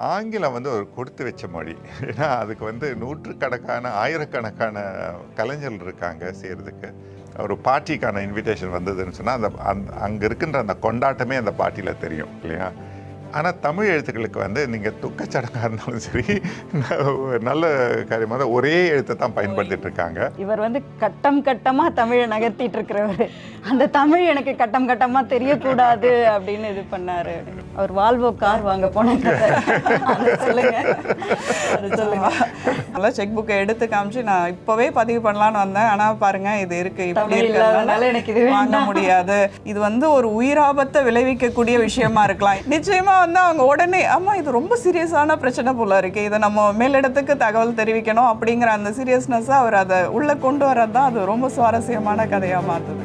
ஆங்கிலம் வந்து ஒரு கொடுத்து வச்ச மொழி. ஏன்னா அதுக்கு வந்து நூற்றுக்கணக்கான ஆயிரக்கணக்கான கலைஞர்கள் இருக்காங்க செய்கிறதுக்கு ஒரு பார்ட்டிக்கான இன்விடேஷன் வந்ததுன்னு சொன்னால் அந்த அந் அங்கே இருக்கின்ற அந்த கொண்டாட்டமே அந்த பார்ட்டியில் தெரியும் இல்லையா? ஆனால் தமிழ் எழுத்துக்களுக்கு வந்து நீங்கள் துக்கச்சடங்காக இருந்தாலும் சரி நல்ல காரியமாக தான் ஒரே எழுத்தை தான் பயன்படுத்திட்டு இருக்காங்க. இவர் வந்து கட்டம் கட்டமா தமிழை நகர்த்திட்டு இருக்கிறவர். அந்த தமிழ் எனக்கு கட்டம் கட்டமா தெரியக்கூடாது அப்படின்னு இது பண்ணாரு. அவர் வால்வோ கார் வாங்க போன கதை. அதை சொல்லுங்க. அது சொல்லுங்க. நல்லா செக் புக்கை எடுத்து காமிச்சு நான் இப்போவே பதிவு பண்ணலான்னு வந்தேன். ஆனால் பாருங்க இது இருக்கு. இப்படி இருக்கிறதுனால எனக்கு இது வாங்க. முடியாது. இது வந்து ஒரு உயிராபத்தை விளைவிக்கக்கூடிய விஷயமா இருக்கலாம். நிச்சயமா வந்து அவங்க உடனே ஆமாம் இது ரொம்ப சீரியஸான பிரச்சனை போல இருக்கு. இதை நம்ம மேலிடத்துக்கு தகவல் தெரிவிக்கணும். அப்படிங்கிற அந்த சீரியஸ்னஸ் அவர் அதை உள்ள கொண்டு வர்றது தான் அது ரொம்ப சுவாரஸ்யமான கதையா மாத்துது.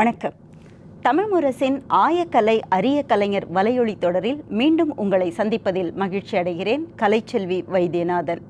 வணக்கம். தமிழ் முரசின் ஆயக்கலை அரிய கலைஞர் வலையொலி தொடரில் மீண்டும் உங்களை சந்திப்பதில் மகிழ்ச்சி அடைகிறேன் கலைச்செல்வி வைத்தியநாதன்.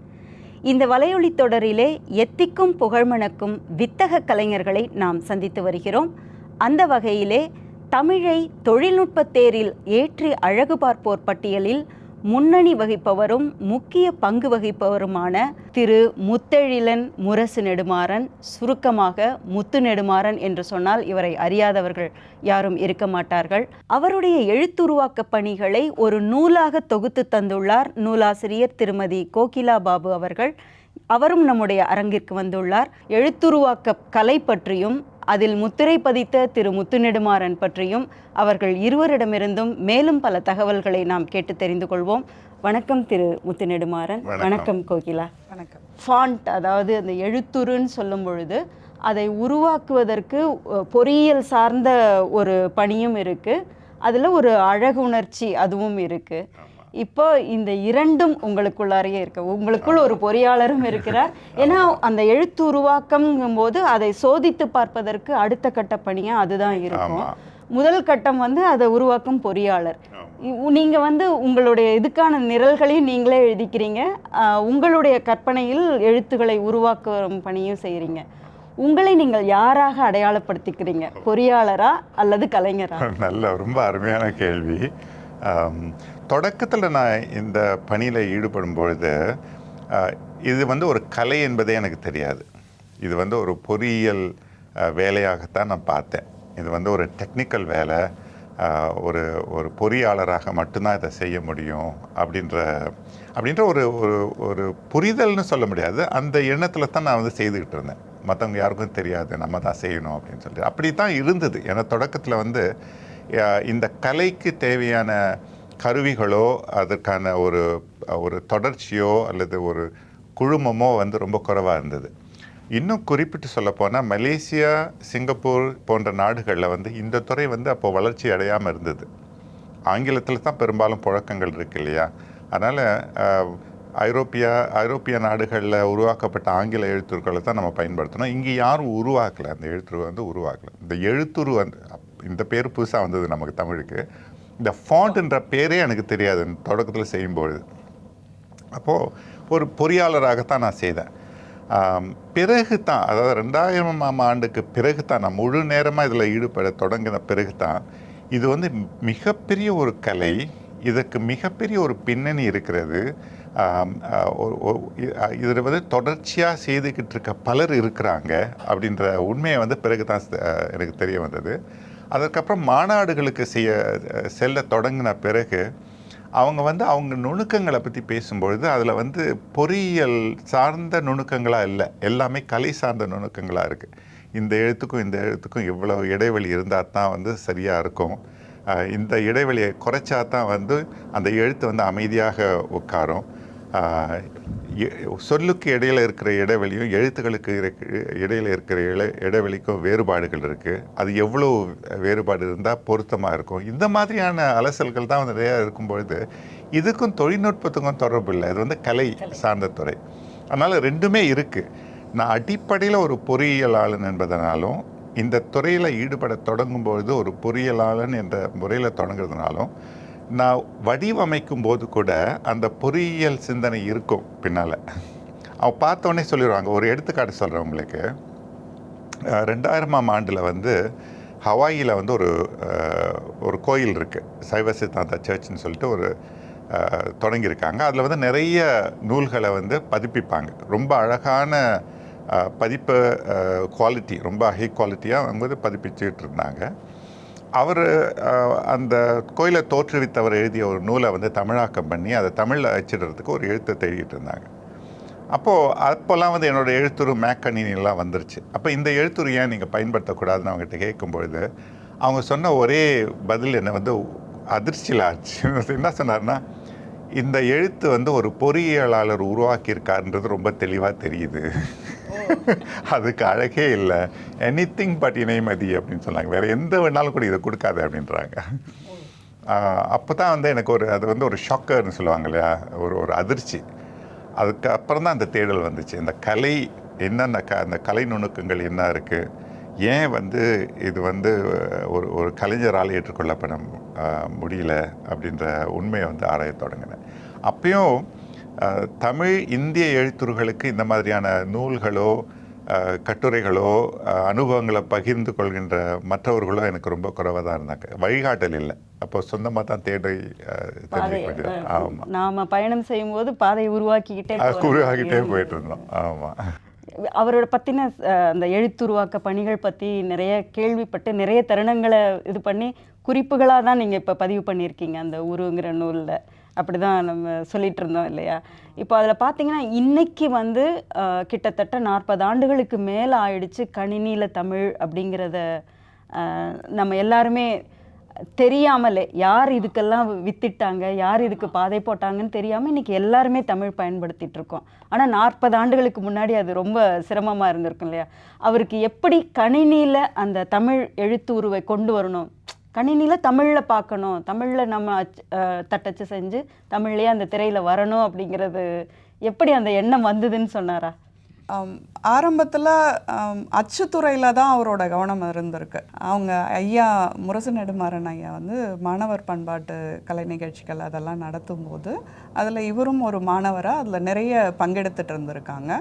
இந்த வலையொலி தொடரிலே எத்திக்கும் புகழ்மணக்கும் வித்தக கலைஞர்களை நாம் சந்தித்து வருகிறோம். அந்த வகையிலே தமிழை தொழில்நுட்பத் தேரில் ஏற்றி அழகு பார்ப்போர் பட்டியலில் முன்னணி வகிப்பவரும் முக்கிய பங்கு வகிப்பவருமான திரு முத்தெழிலன் முரசு நெடுமாறன் சுருக்கமாக முத்து நெடுமாறன் என்று சொன்னால் இவரை அறியாதவர்கள் யாரும் இருக்க மாட்டார்கள். அவருடைய எழுத்துருவாக்க பணிகளை ஒரு நூலாக தொகுத்து தந்துள்ளார் நூலாசிரியர் திருமதி கோகிலா பாபு அவர்கள். அவரும் நம்முடைய அரங்கிற்கு வந்துள்ளார். எழுத்துருவாக்க கலை பற்றியும் அதில் முத்திரை பதித்த திரு முத்து நெடுமாறன் பற்றியும் அவர்கள் இருவரிடமிருந்தும் மேலும் பல தகவல்களை நாம் கேட்டு தெரிந்து கொள்வோம். வணக்கம் திரு முத்து நெடுமாறன் வணக்கம். கோகிலா. வணக்கம். ஃபாண்ட் அதாவது அந்த எழுத்துருன்னு சொல்லும் பொழுது அதை உருவாக்குவதற்கு பொறியியல் சார்ந்த ஒரு பணியும் இருக்கு. அதுல ஒரு அழகு உணர்ச்சி அதுவும் இருக்கு. இப்போ இந்த இரண்டும் உங்களுக்குள்ளாரையே இருக்கு. உங்களுக்குள் ஒரு பொறியாளரும் இருக்கிறார். ஏன்னா அந்த எழுத்து உருவாக்கம்ங்கும் போது அதை சோதித்து பார்ப்பதற்கு அடுத்த கட்ட பணியா அதுதான் இருக்கும். முதல் கட்டம் வந்து அதை உருவாக்கும் பொறியாளர். இ- நீங்க வந்து உங்களுடைய இதுக்கான நிரல்களையும் நீங்களே எழுதிக்கிறீங்க. உங்களுடைய கற்பனையில் எழுத்துக்களை உருவாக்கும் பணியும் செய்றீங்க. உங்களை நீங்கள் யாராக அடையாளப்படுத்திக்கிறீங்க? பொறியாளரா அல்லது கலைஞரா? நல்ல ரொம்ப அருமையான கேள்வி. தொடக்கத்தில் நான் இந்த பணியில் ஈடுபடும் பொழுது இது வந்து ஒரு கலை என்பதே எனக்கு தெரியாது. இது வந்து ஒரு பொறியியல் வேலையாகத்தான் நான் பார்த்தேன். இது வந்து ஒரு டெக்னிக்கல் வேலை ஒரு ஒரு பொறியாளராக மட்டும்தான் இதை செய்ய முடியும் அப்படின்ற அப்படின்ற ஒரு ஒரு ஒரு புரிதல்னு சொல்ல முடியாது. அந்த எண்ணத்தில் தான் நான் வந்து செய்துக்கிட்டு இருந்தேன். மற்றவங்க யாருக்கும் தெரியாது நம்ம தான் செய்யணும் அப்படின்னு சொல்லிட்டு. அப்படி தான் இருந்தது. ஏன்னா தொடக்கத்தில் வந்து இந்த கலைக்கு தேவையான கருவிகளோ அதற்கான ஒரு ஒரு தொடர்ச்சியோ அல்லது ஒரு குழுமமோ வந்து ரொம்ப குறைவாக இருந்தது. இன்னும் குறிப்பிட்டு சொல்லப்போனால் மலேசியா சிங்கப்பூர் போன்ற நாடுகளில் வந்து இந்த துறை வந்து அப்போ வளர்ச்சி அடையாமல் இருந்தது. ஆங்கிலத்தில் தான் பெரும்பாலும் புழக்கங்கள் இருக்கு இல்லையா? அதனால் ஐரோப்பியா ஐரோப்பிய நாடுகளில் உருவாக்கப்பட்ட ஆங்கில எழுத்துருக்களை தான் நம்ம பயன்படுத்தணும். இங்கே யாரும் உருவாக்கலை. அந்த எழுத்துரு வந்து உருவாக்கலை. இந்த எழுத்துரு வந்து இந்த பேர் புதுசாக வந்தது நமக்கு தமிழுக்கு. இந்த ஃபாண்ட்ன்ற பேரே எனக்கு தெரியாது தொடக்கத்தில் செய்யும்பொழுது. அப்போது ஒரு பொறியாளராகத்தான் நான் செய்தேன். பிறகு தான் அதாவது ரெண்டாயிரமாம் ஆண்டுக்கு பிறகு தான் நான் முழு நேரமாக இதில் ஈடுபட தொடங்கின பிறகு தான் இது வந்து மிகப்பெரிய ஒரு கலை இதற்கு மிகப்பெரிய ஒரு பின்னணி இருக்கிறது. இதில் வந்து தொடர்ச்சியாக செய்துக்கிட்டு இருக்க பலர் இருக்கிறாங்க அப்படின்ற உண்மையை வந்து பிறகு தான் எனக்கு தெரிய வந்தது. அதற்கப்புறம் மாநாடுகளுக்கு செய்ய செல்ல தொடங்கின பிறகு அவங்க வந்து அவங்க நுணுக்கங்களை பற்றி பேசும்பொழுது அதில் வந்து பொறியியல் சார்ந்த நுணுக்கங்களாக இல்லை எல்லாமே கலை சார்ந்த நுணுக்கங்களாக இருக்குது இந்த எழுத்துக்கும் இந்த எழுத்துக்கும் இவ்வளோ இடைவெளி இருந்தால் தான் வந்து சரியாக இருக்கும். இந்த இடைவெளியை குறைச்சா தான் வந்து அந்த எழுத்து வந்து அமைதியாக உட்காரும். சொல்லுக்கு இடையில இருக்கிற இடைவெளியும் எழுத்துக்களுக்கு இடையில இருக்கிற இட இடைவெளிக்கும் வேறுபாடுகள் இருக்குது அது எவ்வளோ வேறுபாடு இருந்தால் பொருத்தமாக இருக்கும். இந்த மாதிரியான அலசல்கள் தான் வந்து நிறையா இருக்கும் பொழுது இதுக்கும் தொழில்நுட்பத்துக்கும் தொடர்பு இல்லை. இது வந்து கலை சார்ந்த துறை. அதனால் ரெண்டுமே இருக்குது நான் அடிப்படையில் ஒரு பொறியியலாளன் என்பதனாலும் இந்த துறையில் ஈடுபட தொடங்கும் பொழுது ஒரு பொறியியலாளன் என்ற முறையில் தொடங்குறதுனாலும் நான் வடிவமைக்கும் போது கூட அந்த பொறியியல் சிந்தனை இருக்கும் பின்னால். அவன் பார்த்தோன்னே சொல்லிடுவாங்க ஒரு எடுத்துக்காட்டு சொல்கிறேன் உங்களுக்கு. ரெண்டாயிரமாம் ஆண்டில் வந்து ஹவாயில் வந்து ஒரு ஒரு கோயில் இருக்குது சைவ சித்தாந்த சர்ச்னு சொல்லிட்டு ஒரு தொடங்கியிருக்காங்க. அதில் வந்து நிறைய நூல்களை வந்து பதிப்பிப்பாங்க. ரொம்ப அழகான பதிப்பு குவாலிட்டி ரொம்ப ஹை குவாலிட்டியாக அவங்க வந்து பதிப்பிச்சுட்டு இருந்தாங்க. அவர் அந்த கோயிலை தோற்றுவித்தவர் எழுதிய ஒரு நூலை வந்து தமிழாக்கம் பண்ணி அதை தமிழில் அச்சிடுறதுக்கு ஒரு எழுத்தை தேடிட்டு இருந்தாங்க. அப்போது அப்போல்லாம் வந்து என்னோட எழுத்துரு மேக்கணினிலாம் வந்துருச்சு. அப்போ இந்த எழுத்துரு ஏன் நீங்கள் பயன்படுத்தக்கூடாதுன்னு அவங்ககிட்ட கேட்கும்பொழுது அவங்க சொன்ன ஒரே பதில் என்னை வந்து அதிர்ச்சியில் ஆச்சு. என்ன சொன்னார்னா இந்த எழுத்து வந்து ஒரு பொறியியலாளர் உருவாக்கியிருக்காருன்றது ரொம்ப தெளிவாக தெரியுது. அதுக்கு அழகே இல்லை. எனி திங் பட் இணைமதி அப்படின்னு சொன்னாங்க. வேறு எந்த வேணாலும் கூட இதை கொடுக்காது அப்படின்றாங்க. அப்போ தான் வந்து எனக்கு ஒரு அது வந்து ஒரு ஷாக்கர்னு சொல்லுவாங்க இல்லையா? ஒரு ஒரு அதிர்ச்சி. அதுக்கப்புறம் தான் அந்த தேடல் வந்துச்சு. இந்த கலை என்னென்ன க அந்த கலை நுணுக்கங்கள் என்ன இருக்குது ஏன் வந்து இது வந்து ஒரு ஒரு கலைஞரால் ஏற்றுக்கொள்ளப்பட முடியல அப்படின்ற உண்மையை வந்து ஆராயத் தொடங்கினேன். அப்பயும் தமிழ் இந்திய எழுத்துருகளுக்கு இந்த மாதிரியான நூல்களோ கட்டுரைகளோ அனுபவங்களை பகிர்ந்து கொள்கின்ற மற்றவர்களோ எனக்கு ரொம்ப குறைவாக தான் இருந்தாங்க. வழிகாட்டல் இல்லை. அப்போ சொந்தமாக தான் தேடி தெரிஞ்சுக்க ஆமாம் நாம பயணம் செய்யும்போது பாதையை உருவாக்கிக்கிட்டே. குருவாகிட்டே போயிட்டு இருந்தோம் ஆமாம் அவரோட பத்தின அஹ், அந்த எழுத்துருவாக்க பணிகள் பத்தி நிறைய கேள்விப்பட்டு நிறைய தருணங்களை இது பண்ணி குறிப்புகளாக தான் நீங்க இப்ப பதிவு பண்ணியிருக்கீங்க அந்த உருங்கிற நூல்ல. அப்படிதான் நம்ம சொல்லிகிட்டு இருந்தோம் இல்லையா? இப்போ அதில் பார்த்தீங்கன்னா இன்னைக்கு வந்து கிட்டத்தட்ட நாற்பது ஆண்டுகளுக்கு மேலே ஆயிடுச்சு கணினியில் தமிழ் அப்படிங்கிறத நம்ம எல்லாருமே தெரியாமலே யார் இதுக்கெல்லாம் வித்திட்டாங்க யார் இதுக்கு பாதை போட்டாங்கன்னு தெரியாமல் இன்றைக்கி எல்லாருமே தமிழ் பயன்படுத்திகிட்டு இருக்கோம் ஆனால் நாற்பது ஆண்டுகளுக்கு முன்னாடி அது ரொம்ப சிரமமாக இருந்திருக்கும் இல்லையா? அவருக்கு எப்படி கணினியில் அந்த தமிழ் எழுத்து உருவை கொண்டு வரணும்? கணினியில் தமிழில் பார்க்கணும். தமிழில் நம்ம அச் தட்டச்சு செஞ்சு தமிழ்லேயே அந்த திரையில் வரணும் அப்படிங்கிறது எப்படி அந்த எண்ணம் வந்ததுன்னு சொன்னாரா? ஆரம்பத்தில் அச்சுத்துறையில் தான் அவரோட கவனம் இருந்திருக்கு. அவங்க ஐயா முரசு நெடுமாறன் ஐயா வந்து மாணவர் பண்பாட்டு கலை நிகழ்ச்சிகள் அதெல்லாம் நடத்தும் போது அதில் இவரும் ஒரு மாணவராக அதில் நிறைய பங்கெடுத்துட்டு இருந்திருக்காங்க.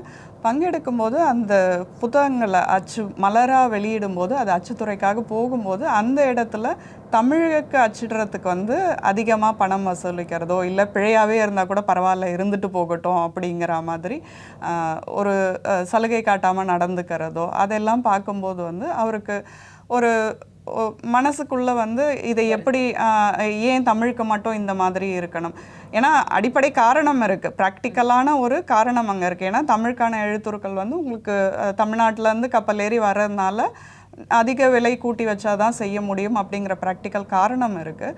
பங்கெடுக்கும் போது அந்த புத்தகங்களை அச்சு மலராக வெளியிடும்போது அது அச்சுத்துறைக்காக போகும்போது அந்த இடத்துல தமிழுக்கு அச்சிடுறதுக்கு வந்து அதிகமாக பணம் வசூலிக்கிறதோ இல்லை பிழையாகவே இருந்தால் கூட பரவாயில்ல இருந்துட்டு போகட்டும் அப்படிங்கிற மாதிரி ஒரு சலுகை காட்டாமல் நடந்துக்கிறதோ அதெல்லாம் பார்க்கும்போது வந்து அவருக்கு ஒரு மனசுக்குள்ளே வந்து இதை எப்படி ஏன் தமிழுக்கு மட்டும் இந்த மாதிரி இருக்கணும்? ஏன்னா அடிப்படை காரணம் இருக்குது ப்ராக்டிக்கலான ஒரு காரணம் அங்கே இருக்குது ஏன்னா தமிழுக்கான எழுத்துருக்கள் வந்து உங்களுக்கு தமிழ்நாட்டிலேருந்து கப்பல் ஏறி வர்றதுனால அதிக விலை கூட்டி வச்சாதான் செய்ய முடியும் அப்படிங்கிற ப்ராக்டிக்கல் காரணம் இருக்கு.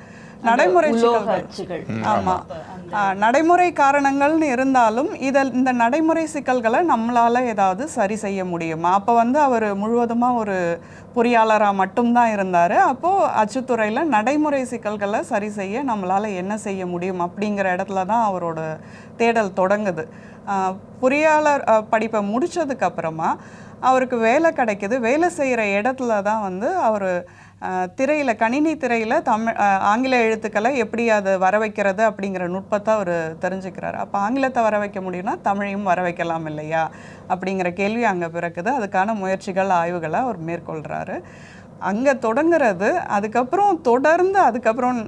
நடைமுறை சிக்கல்கள் ஆமா. நடைமுறை காரணங்கள்னு இருந்தாலும் இதில் இந்த நடைமுறை சிக்கல்களை நம்மளால ஏதாவது சரி செய்ய முடியுமா. அப்போ வந்து அவர் முழுவதுமா ஒரு பொறியாளராக மட்டும்தான் இருந்தார். அப்போது அச்சுத்துறையில் நடைமுறை சிக்கல்களை சரி செய்ய நம்மளால என்ன செய்ய முடியும் அப்படிங்கிற இடத்துல தான் அவரோட தேடல் தொடங்குது. பொறியாளர் படிப்பை முடிச்சதுக்கு அப்புறமா அவருக்கு வேலை கிடைக்குது. வேலை செய்கிற இடத்துல தான் வந்து அவர் திரையில் கணினி திரையில் தமிழ் ஆங்கில எழுத்துக்களை எப்படி அதை வர வைக்கிறது அப்படிங்கிற நுட்பத்தை அவர் தெரிஞ்சுக்கிறார். அப்போ ஆங்கிலத்தை வர வைக்க முடியும்னா தமிழையும் வர வைக்கலாம் இல்லையா? அப்படிங்கிற கேள்வி அங்கே பிறக்குது. அதுக்கான முயற்சிகள் ஆய்வுகளை அவர் மேற்கொள்கிறாரு அங்கே தொடங்குறது அதுக்கப்புறம் தொடர்ந்து அதுக்கப்புறம்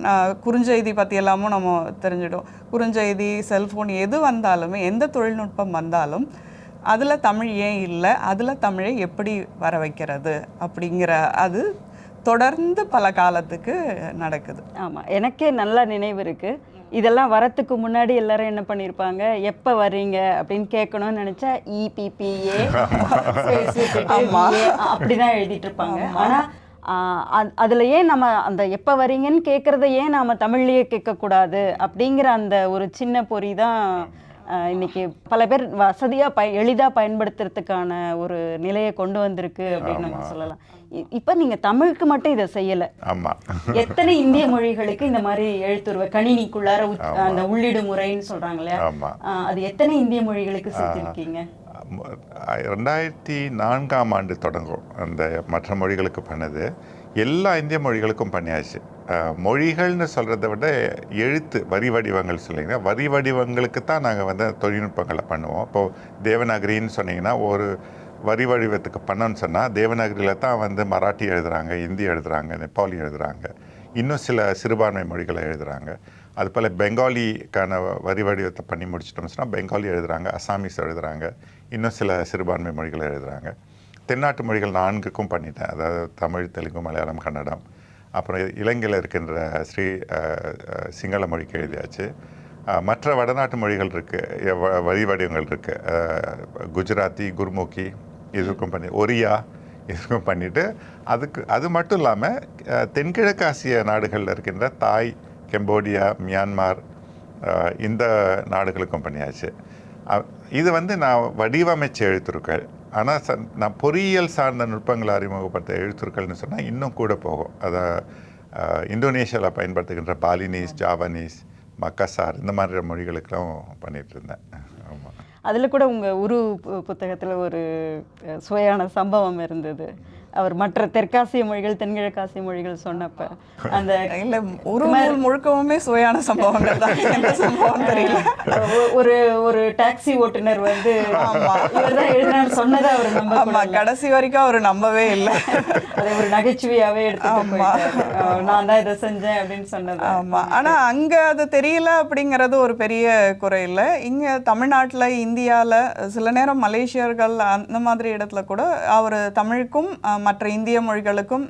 குறுஞ்செய்தி பற்றி எல்லாமும் நம்ம தெரிஞ்சிடும். குறுஞ்செய்தி செல்ஃபோன் எது வந்தாலுமே எந்த தொழில்நுட்பம் வந்தாலும் அதில் தமிழ் ஏன் இல்லை? அதில் தமிழை எப்படி வர வைக்கிறது? அப்படிங்கிற அது தொடர்ந்து பல காலத்துக்கு நடக்குது. ஆமா எனக்கே நல்லா நினைவு இருக்கு. இதெல்லாம் வரத்துக்கு முன்னாடி எல்லாரும் என்ன பண்ணியிருப்பாங்க எப்போ வர்றீங்க? அப்படின்னு கேட்கணும்னு நினைச்சா E இபிபிஏ அப்படிதான் எழுதிட்டு இருப்பாங்க. ஆனா ஆஹ் அ- அதுல ஏன் நம்ம அந்த எப்போ வரீங்கன்னு கேட்குறத ஏன் நாம தமிழ்லயே கேட்கக்கூடாது? அப்படிங்கிற அந்த ஒரு சின்ன பொறி தான் இன்னைக்கு பல பேர் வசதியா பய எளிதா பயன்படுத்துறதுக்கான ஒரு நிலையை கொண்டு வந்திருக்கு அப்படின்னு நம்ம சொல்லலாம். இப்ப நீங்க தமிழுக்கு மட்டும் இதை செய்யல. ஆமாம் எத்தனை இந்திய மொழிகளுக்கு இந்த மாதிரி எழுத்துருவ கணினிக்குள்ளார அந்த உள்ளிடு முறைன்னு சொல்றாங்க இல்லையா? அது எத்தனை இந்திய மொழிகளுக்கு செஞ்சிருக்கீங்க ரெண்டாயிரத்தி நான்காம் ஆண்டு தொடங்கும். அந்த மற்ற மொழிகளுக்கு பண்ணது. எல்லா இந்திய மொழிகளுக்கும் பண்ணியாச்சு மொழிகள்னு சொல்கிறத விட எழுத்து வரி வடிவங்கள் சொல்லிங்கன்னா வரி வடிவங்களுக்கு தான் நாங்கள் வந்து தொழில்நுட்பங்களை பண்ணுவோம். இப்போது தேவநாகரின்னு சொன்னீங்கன்னா ஒரு வரி வடிவத்துக்கு பண்ணோன்னு சொன்னால் தேவநாகரியில் தான் வந்து மராட்டி எழுதுகிறாங்க இந்தி எழுதுகிறாங்க நேபாளி எழுதுகிறாங்க இன்னும் சில சிறுபான்மை மொழிகளை எழுதுகிறாங்க அது போல் பெங்காலிக்கான வரி வடிவத்தை பண்ணி முடிச்சிட்டோம்னு சொன்னால் பெங்காலி எழுதுகிறாங்க அசாமீஸ் எழுதுகிறாங்க இன்னும் சில சிறுபான்மை மொழிகளை எழுதுகிறாங்க தென்னாட்டு மொழிகள் நான்குக்கும் பண்ணிட்டேன். அதாவது தமிழ் தெலுங்கு மலையாளம் கன்னடம். அப்புறம் இலங்கையில் இருக்கின்ற ஸ்ரீ சிங்கள மொழிக்கு எழுதியாச்சு. மற்ற வடநாட்டு மொழிகள் இருக்குது வழி வடிவங்கள் இருக்குது குஜராத்தி குர்முகி இதுக்கும் பண்ணி ஒரியா இதுக்கும் பண்ணிவிட்டு அதுக்கு அது மட்டும் இல்லாமல் தென்கிழக்கு ஆசிய நாடுகளில் இருக்கின்ற தாய் கெம்போடியா மியான்மார் இந்த நாடுகளுக்கும் பண்ணியாச்சு. இது வந்து நான் வடிவமைச்ச எழுத்துருக்கள் ஆனால் ச நான் பொறியியல் சார்ந்த நுட்பங்களை அறிமுகப்படுத்த எழுத்துருக்கள்னு சொன்னால் இன்னும் கூட போகும். அதை இந்தோனேஷியாவில் பயன்படுத்துகின்ற பாலினீஸ் ஜாவனீஸ் மக்காசார் இந்த மாதிரி மொழிகளுக்கெல்லாம் பண்ணிகிட்டு இருந்தேன் ஆமாம் அதில் கூட உங்கள் உரு பு- ஒரு சுவையான சம்பவம் இருந்தது. அவர் மற்ற தெற்காசிய மொழிகள் தென்கிழக்காசிய மொழிகள் சொன்னப்ப அந்த இல்ல ஒரு நூல் முழுக்கவுமே சுவையான சம்பவங்கள் தான். என்ன சம்பவம் தெரியல. ஒரு ஒரு டாக்ஸி ஓட்டுநர் வந்து இவர்தான் எழுதினார் சொன்னதை அவர் நம்ப கடைசி வரைக்கும் அவர் நம்பவே இல்லை. அதை ஒரு நகைச்சுவையாவே. அஹ், நான் தான் இதை செஞ்சேன் அப்படின்னு சொன்னது. ஆமா. ஆனா அங்க அது தெரியல அப்படிங்கிறது ஒரு பெரிய குறை இல்லை. இங்க தமிழ்நாட்டுல இந்தியால சில நேரம் மலேசியர்கள் அந்த மாதிரி இடத்துல கூட அவர் தமிழுக்கும் மற்ற இந்திய மொழிகளுக்கும்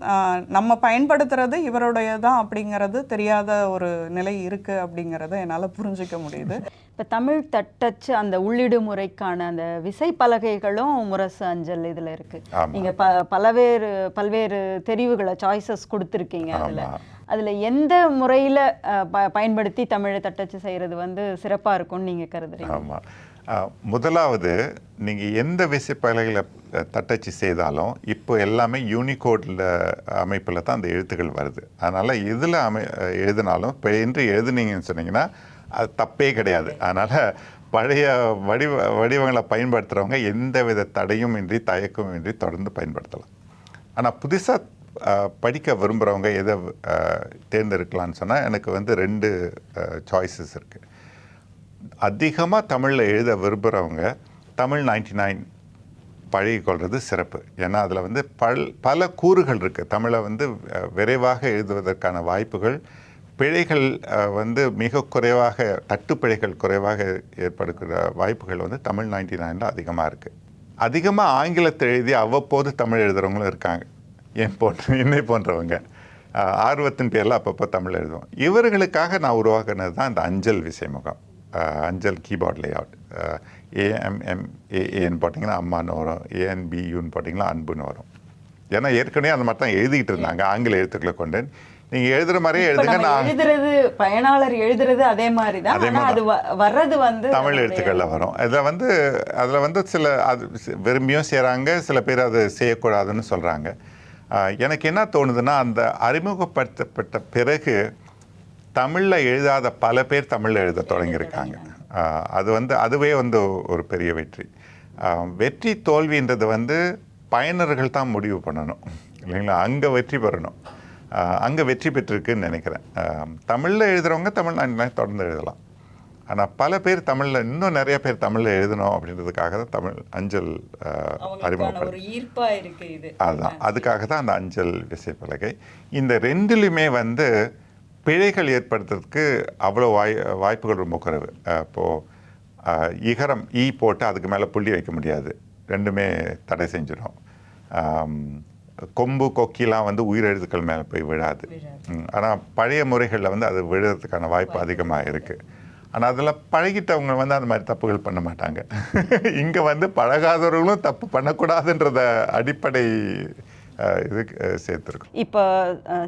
நம்ம பயன்படுத்துறது இவருடைய தான் அப்படிங்கிறது தெரியாத ஒரு நிலை இருக்கு அப்படிங்கறத என்னால புரிஞ்சுக்க முடியுது. இப்போ தமிழ் தட்டச்சு அந்த உள்ளிடு முறைக்கான அந்த விசை பலகைகளும் முரசு அஞ்சல் இதுல இருக்கு. ஆமா. நீங்க ப பலவேறு பல்வேறு தெரிவுகளை சாய்ஸஸ் கொடுத்துருக்கீங்க அதுல. அதுல எந்த முறையில ப- பயன்படுத்தி தமிழை தட்டச்சு செய்யறது வந்து சிறப்பா இருக்கும்னு நீங்க கருதுறீங்க? ஆமாம் முதலாவது நீங்கள் எந்த விசைப்பலகையில் தட்டச்சு செய்தாலும் இப்போ எல்லாமே யூனிகோடில் அமைப்பில் தான் அந்த எழுத்துக்கள் வருது. அதனால் இதில் அமை எழுதினாலும் இப்போ என்று எழுதுனீங்கன்னு சொன்னீங்கன்னா அது தப்பே கிடையாது. அதனால் பழைய வடிவ வடிவங்களை பயன்படுத்துகிறவங்க எந்த வித தடையும் இன்றி தயக்கமும் இன்றி தொடர்ந்து பயன்படுத்தலாம். ஆனால் புதுசாக படிக்க விரும்புகிறவங்க எதை தேர்ந்தெடுக்கலான்னு தேர்ந்தெடுக்கலாம்னு சொன்னால் எனக்கு வந்து ரெண்டு சாய்ஸஸ் இருக்குது அதிகமாக தமிழில் எழுத விரும்புகிறவங்க தமிழ் நைன்டி நைன் பழகிக்கொள்வது சிறப்பு. ஏன்னா அதில் வந்து பல் பல கூறுகள் இருக்குது தமிழை வந்து விரைவாக எழுதுவதற்கான வாய்ப்புகள் பிழைகள் வந்து மிக குறைவாக தட்டுப்பிழைகள் குறைவாக ஏற்படுகிற வாய்ப்புகள் வந்து தமிழ் நைன்டி நைனில் அதிகமாக இருக்குது அதிகமாக ஆங்கிலத்தை எழுதி அவ்வப்போது தமிழ் எழுதுகிறவங்களும் இருக்காங்க. என் போன்ற என்னை போன்றவங்க. ஆர்வத்தின் பேரில் அப்பப்போ தமிழ் எழுதுவோம். இவர்களுக்காக நான் உருவாக்குனது தான் இந்த அஞ்சல் விசைமுகம். அஞ்சல் கீபோர்ட் லேஅவுட். ஏஎம்எம் ஏஏன்னு போட்டிங்கன்னா அம்மான்னு வரும். ஏஎன்பியூன்னு போட்டிங்கன்னா அன்புன்னு வரும். ஏன்னா ஏற்கனவே அந்த மாதிரி தான் எழுதிக்கிட்டு இருந்தாங்க. ஆங்கில எழுத்துக்களை கொண்டு. நீங்கள் எழுதுகிற மாதிரியே எழுதுங்க. நான் எழுதுறது பயனாளர் எழுதுறது அதே மாதிரி தான். அதே வ- வர்றது வந்து தமிழ் எழுத்துக்களில் வரும். இதில் வந்து அதில் வந்து சில அது விரும்பியும் செய்கிறாங்க சில பேர் அது செய்யக்கூடாதுன்னு சொல்கிறாங்க எனக்கு என்ன தோணுதுன்னா அந்த அறிமுகப்படுத்தப்பட்ட பிறகு தமிழில் எழுதாத பல பேர் தமிழில் எழுத தொடங்கியிருக்காங்க. அது வந்து அதுவே வந்து ஒரு பெரிய வெற்றி. வெற்றி தோல்வின்றது வந்து பயனர்கள் தான் முடிவு பண்ணணும். இல்லைங்களா? அங்கே வெற்றி பெறணும். அங்கே வெற்றி பெற்றிருக்குன்னு நினைக்கிறேன். தமிழில் எழுதுகிறவங்க தமிழ் நான் தொடர்ந்து எழுதலாம். ஆனால் பல பேர் தமிழில் இன்னும் நிறைய பேர் தமிழில் எழுதணும் அப்படின்றதுக்காக தான் தமிழ் அஞ்சல் இது. அதுதான். அதுக்காக தான் அந்த அஞ்சல் விசைப்பலகை இந்த ரெண்டிலுமே வந்து பிழைகள் ஏற்படுத்துறதுக்கு அவ்வளோ வாய் வாய்ப்புகள் ரொம்ப குறைவு. அஹ் இப்போ அஹ், இகரம் ஈ போட்டு அதுக்கு மேலே புள்ளி வைக்க முடியாது. ரெண்டுமே தடை செஞ்சிடும். கொம்பு கொக்கிலாம் வந்து உயிரெழுத்துக்கள் மேலே போய் விழாது. ஆனால் பழைய முறைகளில் வந்து அது விழுறதுக்கான வாய்ப்பு அதிகமாக இருக்குது ஆனால் அதில் பழகிட்டவங்க வந்து அந்த மாதிரி தப்புகள் பண்ண மாட்டாங்க. இங்கே வந்து பழகாதவர்களும் தப்பு பண்ணக்கூடாதுன்றத அடிப்படை அஹ், சேர்த்துருக்கோம் இப்போ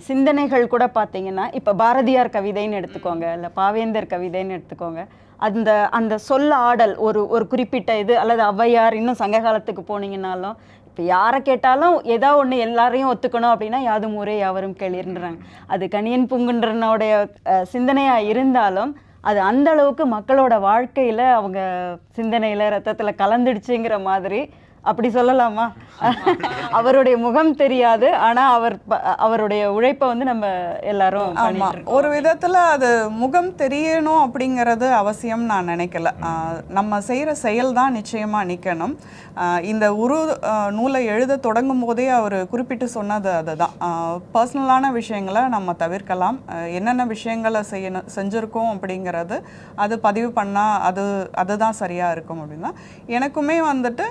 சிந்தனைகள் கூட பார்த்தீங்கன்னா இப்போ பாரதியார் கவிதைன்னு எடுத்துக்கோங்க இல்லை பாவேந்தர் கவிதைன்னு எடுத்துக்கோங்க. அந்த அந்த சொல்ல ஆடல் ஒரு ஒரு குறிப்பிட்ட இது அல்லது ஔவையார் இன்னும் சங்க காலத்துக்கு போனீங்கன்னாலும் இப்போ யாரை கேட்டாலும் ஏதோ ஒன்று எல்லாரையும் ஒத்துக்கணும் அப்படின்னா யாதும் ஊரே யாவரும் கேளிர்ன்றாங்க. அது கணியன் பூங்குன்றனுடைய சிந்தனையாக இருந்தாலும் அது அந்த அளவுக்கு மக்களோட வாழ்க்கையில் அவங்க சிந்தனையில் ரத்தத்தில் கலந்துடுச்சுங்கிற மாதிரி அப்படி சொல்லலாமா? அவருடைய முகம் தெரியாது. ஆனா அவர் அவருடைய உழைப்பை வந்து நம்ம எல்லாரும் ஆமா. ஒரு விதத்துல அது முகம் தெரியணும் அப்படிங்கிறது அவசியம் நான் நினைக்கல. நம்ம செய்யற செயல் தான் நிச்சயமா நிக்கணும். இந்த உரு நூலை எழுத தொடங்கும் போதே அவர் குறிப்பிட்டு சொன்னது அதுதான். பர்சனலான விஷயங்களை நம்ம தவிர்க்கலாம். என்னென்ன விஷயங்களை செய்யணும் செஞ்சுருக்கோம் அப்படிங்கிறது அது பதிவு பண்ணா அது அதுதான் சரியா இருக்கும் அப்படின்னா. எனக்குமே வந்துட்டு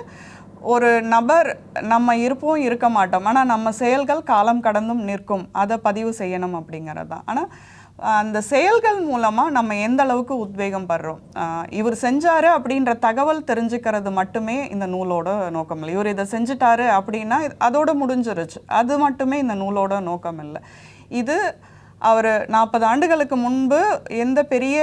ஒரு நபர் நம்ம இருப்போம் இருக்க மாட்டோம். ஆனால் நம்ம செயல்கள் காலம் கடந்தும் நிற்கும். அதை பதிவு செய்யணும் அப்படிங்கிறது தான். ஆனால் அந்த செயல்கள் மூலமாக நம்ம எந்த அளவுக்கு உத்வேகம் படுறோம்? இவர் செஞ்சார் அப்படின்ற தகவல் தெரிஞ்சுக்கிறது மட்டுமே இந்த நூலோட நோக்கம் இல்லை. இவர் இதை செஞ்சுட்டாரு அப்படின்னா அதோட முடிஞ்சிருச்சு. அது மட்டுமே இந்த நூலோட நோக்கம் இல்லை. இது அவர் நாற்பது ஆண்டுகளுக்கு முன்பு எந்த பெரிய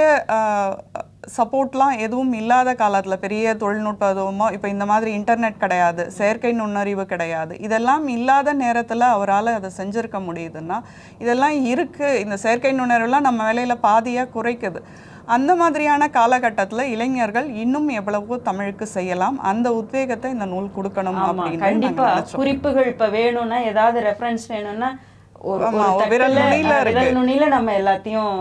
சப்போர்ட்லாம் எதுவும் இல்லாத காலத்தில் பெரிய தொழில்நுட்ப எதுவுமோ இப்போ இந்த மாதிரி இன்டர்நெட் கிடையாது செயற்கை நுண்ணறிவு கிடையாது. இதெல்லாம் இல்லாத நேரத்தில் அவரால் அதை செஞ்சுருக்க முடியுதுன்னா இதெல்லாம் இருக்குது இந்த செயற்கை நுண்ணறிவுலாம் நம்ம வேலையில் பாதியாக குறைக்குது. அந்த மாதிரியான காலகட்டத்தில் இளைஞர்கள் இன்னும் எவ்வளவோ தமிழுக்கு செய்யலாம். அந்த உத்வேகத்தை இந்த நூல் கொடுக்கணும் அப்படின்னு. குறிப்புகள் இப்ப வேணும்னா ஏதாவது ரெஃபரன்ஸ் வேணும்னா ஒரு விரல் நுனியில நம்ம எல்லாத்தையும்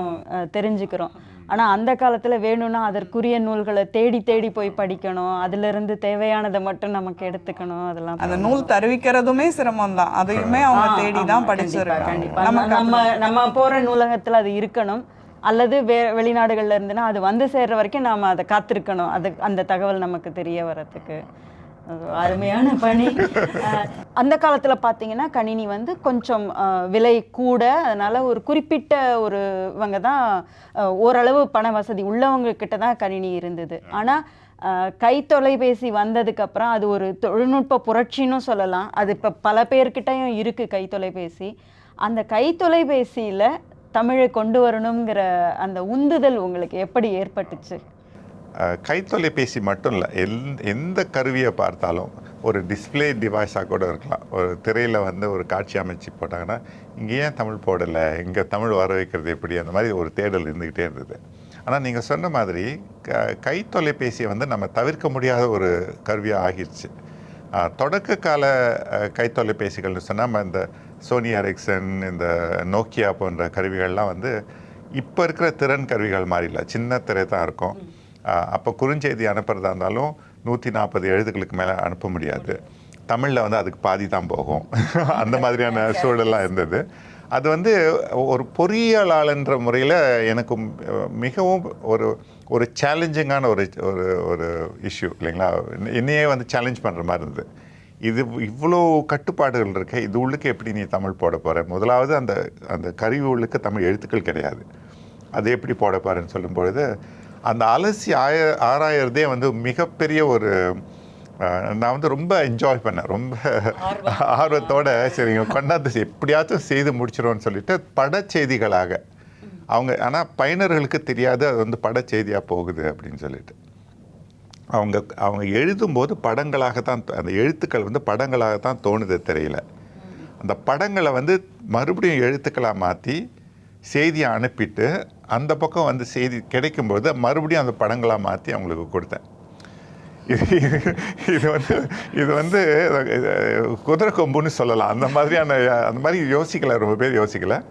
தெரிஞ்சுக்கிறோம். ஆனா அந்த காலத்துல வேணும்னா அதற்குரிய நூல்களை தேடி தேடி போய் படிக்கணும். அதுல இருந்து தேவையானதை மட்டும் நமக்கு எடுத்துக்கணும். அதெல்லாம் அந்த நூல் தருவிக்கிறதுமே சிரமம் தான் அதையுமே அவங்க தேடி தான் படிச்சிருக்காங்க. கண்டிப்பா. நமக்கு நம்ம நம்ம போற நூலகத்துல அது இருக்கணும். அல்லது வே வெளிநாடுகள்ல இருந்துன்னா அது வந்து சேர்ற வரைக்கும் நாம அதை காத்திருக்கணும். அது அந்த தகவல் நமக்கு தெரிய வர்றதுக்கு. அருமையான பணி. அந்த காலத்தில் பார்த்தீங்கன்னா கணினி வந்து கொஞ்சம் விலை கூட. அதனால் ஒரு குறிப்பிட்ட ஒரு இவங்க தான் ஓரளவு பண வசதி உள்ளவங்கக்கிட்ட தான் கணினி இருந்தது. ஆனால் கை தொலைபேசி வந்ததுக்கப்புறம் அது ஒரு தொழில்நுட்ப புரட்சின்னு சொல்லலாம். அது இப்போ பல பேர்கிட்டயும் இருக்குது கை தொலைபேசி. அந்த கை தொலைபேசியில் தமிழை கொண்டு வரணுங்கிற அந்த உந்துதல் உங்களுக்கு எப்படி ஏற்பட்டுச்சு? கைத்தொலைபேசி மட்டும் இல்லை எந் எந்த கருவியை பார்த்தாலும் ஒரு டிஸ்ப்ளே டிவைஸாக கூட இருக்கலாம். ஒரு திரையில் வந்து ஒரு காட்சி அமைச்சு போட்டாங்கன்னா இங்கே ஏன் தமிழ் போடலை? இங்கே தமிழ் வர வைக்கிறது எப்படி? அந்த மாதிரி ஒரு தேடல் இருந்துக்கிட்டே இருந்தது. ஆனால் நீங்கள் சொன்ன மாதிரி க கைத்தொலைபேசியை வந்து நம்ம தவிர்க்க முடியாத ஒரு கருவியாக ஆகிடுச்சு தொடக்க கால கைத்தொலைபேசிகள்னு சொன்னால் நம்ம இந்த சோனி எரிக்சன் இந்த நோக்கியா போன்ற கருவிகள்லாம் வந்து இப்போ இருக்கிற திறன் கருவிகள் மாதிரி இல்லை சின்ன திரை தான் இருக்கும். அப்போ குறுஞ்செய்தி அனுப்புறதா இருந்தாலும் நூற்றி நாற்பது எழுத்துக்களுக்கு மேலே அனுப்ப முடியாது. தமிழில் வந்து அதுக்கு பாதி தான் போகும். அந்த மாதிரியான சூழலாம் இருந்தது. அது வந்து ஒரு பொறியியலாளன்ற முறையில் எனக்கு மிகவும் ஒரு ஒரு சேலஞ்சிங்கான ஒரு ஒரு ஒரு இஷ்யூ இல்லைங்களா? என்னையே வந்து சேலஞ்ச் பண்ணுற மாதிரி இருந்தது. இது இவ்வளோ கட்டுப்பாடுகள் இருக்கு. இது உள்ளுக்கு எப்படி நீ தமிழ் போட போகிற முதலாவது அந்த அந்த கருவி உள்ளுக்கு தமிழ் எழுத்துக்கள் கிடையாது. அது எப்படி போட போறேன்னு சொல்லும் பொழுது அந்த அலசி ஆய ஆராயறதே வந்து மிகப்பெரிய ஒரு நான் வந்து ரொம்ப என்ஜாய் பண்ணேன். ரொம்ப ஆர்வத்தோட சரிங்க கொண்டாந்து எப்படியாச்சும் செய்து முடிச்சிடும்னு சொல்லிட்டு படச்செய்திகளாக. அவங்க ஆனால் பயனர்களுக்கு தெரியாது அது வந்து படச்செய்தியாக போகுது அப்படின்னு சொல்லிட்டு. அவங்க அவங்க எழுதும்போது படங்களாக தான் அந்த எழுத்துக்கள் வந்து படங்களாக தான் தோணுது திரையில். அந்த படங்களை வந்து மறுபடியும் எழுத்துக்களாக மாற்றி செய்தியை அனுப்பிட்டு அந்த பக்கம் வந்து செய்தி கிடைக்கும்போது மறுபடியும் அந்த படங்களாக மாற்றி அவங்களுக்கு கொடுத்தேன். இது இது வந்து இது வந்து குதிரை கொம்புன்னு சொல்லலாம். அந்த மாதிரியான அந்த மாதிரி யோசிக்கலை ரொம்ப பேர் யோசிக்கலை.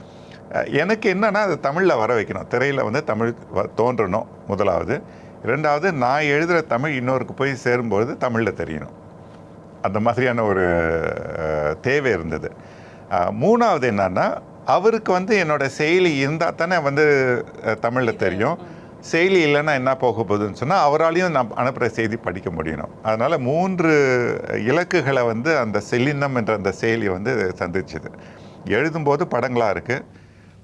எனக்கு என்னன்னா அது தமிழில் வர வைக்கணும். திரையில் வந்து தமிழ் வ- தோன்றணும் முதலாவது. ரெண்டாவது நான் எழுதுகிற தமிழ் இன்னொருக்கு போய் சேரும்பொழுது தமிழில் தெரியணும். அந்த மாதிரியான ஒரு தேவை இருந்தது. மூணாவது என்னன்னா அவருக்கு வந்து என்னோட செயலி இருந்தால் தானே வந்து தமிழில் தெரியும். செயலி இல்லைன்னா என்ன போக போகுதுன்னு சொன்னால் அவராலையும் நான் அனுப்புகிற செய்தி படிக்க முடியணும். அதனால் மூன்று இலக்குகளை வந்து அந்த செல்லினம் என்ற அந்த செயலி வந்து சந்திச்சுது. எழுதும்போது படங்களாக இருக்குது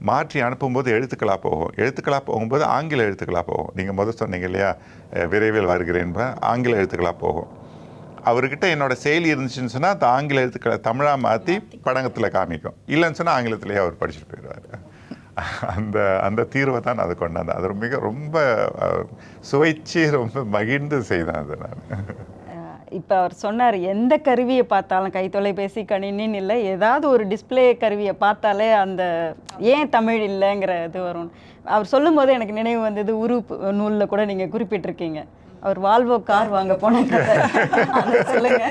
மாற்றி அனுப்பும்போது எழுத்துக்களாக போகும். எழுத்துக்களாக போகும்போது ஆங்கில எழுத்துக்களாக போகும். நீங்கள் முதல் சொன்னீங்க இல்லையா? விரைவில் வருகிறேன். ஆங்கில எழுத்துக்களாக போகும். அவர்கிட்ட என்னோட செயலி இருந்துச்சுன்னு சொன்னால் அந்த ஆங்கில எழுத்துக்களை தமிழாக மாற்றி படங்கத்தில் காமிக்கும். இல்லைன்னு சொன்னால் ஆங்கிலத்திலேயே அவர் படிச்சுட்டு போயிடுவார். அந்த அந்த தீர்வை தான் நான் அது கொண்டாந்தேன். அது மிக ரொம்ப சுவைச்சு ரொம்ப மகிழ்ந்து செய்தேன் அதை நான். இப்ப அவர் சொன்னார் எந்த கருவியை பார்த்தாலும் கை தொலைபேசி கணினின்னு இல்லை ஏதாவது ஒரு டிஸ்ப்ளே கருவியை பார்த்தாலே அந்த ஏன் தமிழ் இல்லைங்கிற இது வரும் அவர் சொல்லும்போது எனக்கு நினைவு வந்தது உரு நூலில் கூட நீங்க குறிப்பிட்டிருக்கீங்க. அவர் வால்வோ கார் வாங்க போன சொல்லுங்க.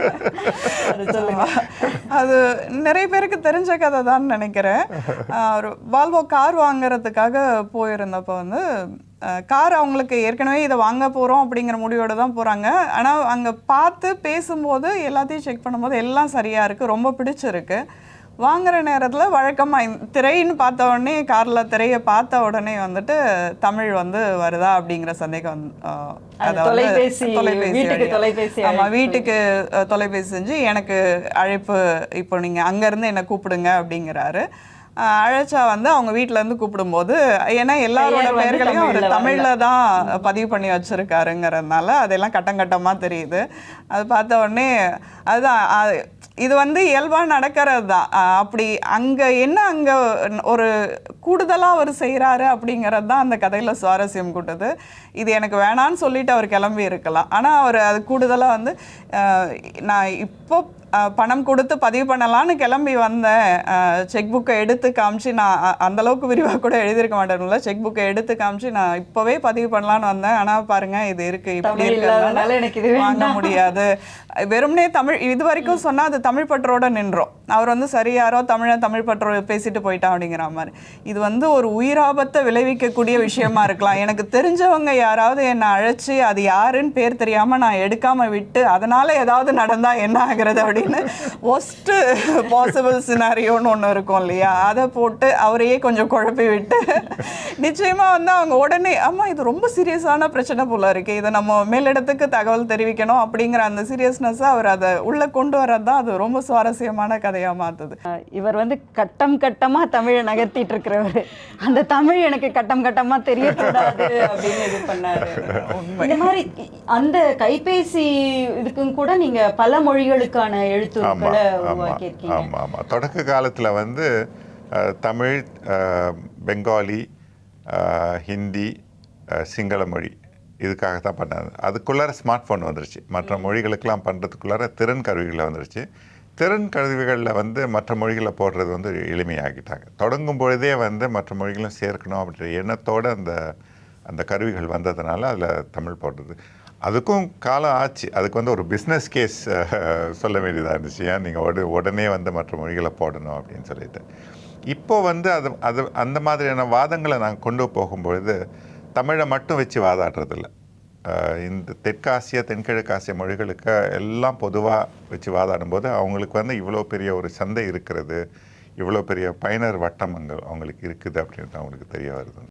அது நிறைய பேருக்கு தெரிஞ்ச கதை தான் நினைக்கிறேன். அவர் ஒரு வால்வோ கார் வாங்குறதுக்காக போயிருந்தப்போ வந்து கார் அவங்களுக்கு ஏற்கனவே இதை வாங்க போகிறோம் அப்படிங்கிற முடிவோடு தான் போகிறாங்க ஆனால் அங்கே பார்த்து பேசும்போது எல்லாத்தையும் செக் பண்ணும்போது எல்லாம் சரியாக இருக்குது ரொம்ப பிடிச்சிருக்கு. வாங்குற நேரத்தில் வழக்கமாக திரைன்னு பார்த்த உடனே காரில் திரையை பார்த்த உடனே வந்துட்டு தமிழ் வந்து வருதா அப்படிங்கிற சந்தேகம் தொலைபேசி. தொலைபேசி ஆமா அழைப்பு. வீட்டுக்கு தொலைபேசி செஞ்சு எனக்கு அழைப்பு இப்போ நீங்கள் அங்கேருந்து என்னை கூப்பிடுங்க அப்படிங்கிறாரு அழைச்சா வந்து அவங்க வீட்ல இருந்து கூப்பிடும்போது ஏன்னா எல்லாரோட பெயர்களையும் அவர் தமிழ்ல தான் பதிவு பண்ணி வச்சிருக்காருங்கிறதுனால அதெல்லாம் கட்டம் கட்டமாக தெரியுது அது பார்த்த உடனே அதுதான் அது- இது வந்து இயல்பாக நடக்கிறது தான் அப்படி அங்கே என்ன அங்கே ஒரு கூடுதலாக அவர் செய்கிறாரு அப்படிங்கிறது தான் அந்த கதையில் சுவாரஸ்யம் கூட்டுது. இது எனக்கு வேணான்னு சொல்லிட்டு அவர் கிளம்பி இருக்கலாம். ஆனால் அவர் அது கூடுதலாக வந்து நான் இப்போ பணம் கொடுத்து பதிவு பண்ணலான்னு கிளம்பி வந்தேன் செக் புக்கை எடுத்து காமிச்சு நான் அ- அந்த அளவுக்கு விரிவாக கூட எழுதியிருக்க மாட்டேன்ல. செக் புக்கை எடுத்து காமிச்சு நான் இப்போவே பதிவு பண்ணலான்னு வந்தேன். ஆனால் பாருங்க இது இருக்கு இப்படி இருக்கிறதுனால எனக்கு இது வாங்க. முடியாது. வெறுமனே தமிழ் இது வரைக்கும் சொன்னா அது தமிழ் பற்றோட நின்றோம். அவர் வந்து சரி யாரோ தமிழ தமிழ் பற்றோ பேசிட்டு போயிட்டான் அப்படிங்கிற மாதிரி. இது வந்து ஒரு உயிராபத்தை விளைவிக்கக்கூடிய விஷயமா இருக்கலாம். எனக்கு தெரிஞ்சவங்க யாராவது என்னை அழைச்சி அது யாருன்னு பேர் தெரியாம நான் எடுக்காம விட்டு அதனால ஏதாவது நடந்தா என்ன ஆகுறது? அப்படின்னு ஒஸ்ட் பாசிபிள் சினாரியோன்னு ஒன்று இருக்கும் இல்லையா? அதை போட்டு அவரையே கொஞ்சம் குழப்பி விட்டு நிச்சயமா வந்து அவங்க உடனே ஆமா இது ரொம்ப சீரியஸான பிரச்சனை போல இருக்கு. இதை நம்ம மேலிடத்துக்கு தகவல் தெரிவிக்கணும். அப்படிங்கிற அந்த சீரியஸ்னஸ் அவர் அதை உள்ள கொண்டு வரது தான் அது ரொம்ப சுவாரஸ்யமான கதையா மாத்துது. அஹ் இவர் வந்து கட்டம் கட்டமா தமிழை நகர்த்திட்டு இருக்கிறவர். அந்த தமிழ் எனக்கு கட்டம் கட்டமா தெரியக்கூடாது அப்படின்னு இது பண்ணாரு. இந்த மாதிரி அந்த கைபேசி இதுக்கும் கூட நீங்க பல மொழிகளுக்கான ஆமாம் எழுத்துக்களை ஆமாம் உருவாக்கியிருக்கீங்க. ஆமாம் ஆமாம் தொடக்க காலத்தில் வந்து தமிழ் பெங்காலி ஹிந்தி சிங்கள மொழி இதுக்காக தான் பண்ணாது அதுக்குள்ளார ஸ்மார்ட் ஃபோன் வந்துருச்சு. மற்ற மொழிகளுக்கெல்லாம் பண்ணுறதுக்குள்ளார திறன் கருவிகளை வந்துருச்சு. திறன் கருவிகளில் வந்து மற்ற மொழிகளை போடுறது வந்து எளிமையாக்கிட்டாங்க. தொடங்கும் பொழுதே வந்து மற்ற மொழிகளும் சேர்க்கணும் அப்படின்ற எண்ணத்தோடு அந்த அந்த கருவிகள் வந்ததுனால அதில் தமிழ் போடுறது. அதுக்கும் காலம் ஆச்சு. அதுக்கு வந்து ஒரு பிஸ்னஸ் கேஸ் சொல்ல வேண்டியதாக இருந்துச்சு. ஏன் நீங்கள் உட உடனே வந்து மற்ற மொழிகளை போடணும் அப்படின்னு சொல்லிட்டு. இப்போ வந்து அது அது அந்த மாதிரியான வாதங்களை நாங்கள் கொண்டு போகும்பொழுது தமிழை மட்டும் வச்சு வாதாடுறதில்ல. இந்த தெற்காசிய தென்கிழக்காசிய மொழிகளுக்கு எல்லாம் பொதுவாக வச்சு வாதாடும்போது அவங்களுக்கு வந்து இவ்வளோ பெரிய ஒரு சந்தை இருக்கிறது. இவ்வளோ பெரிய பயனர் வட்டம் அங்கே அவங்களுக்கு இருக்குது அப்படின்றது அவங்களுக்கு தெரிய வருது.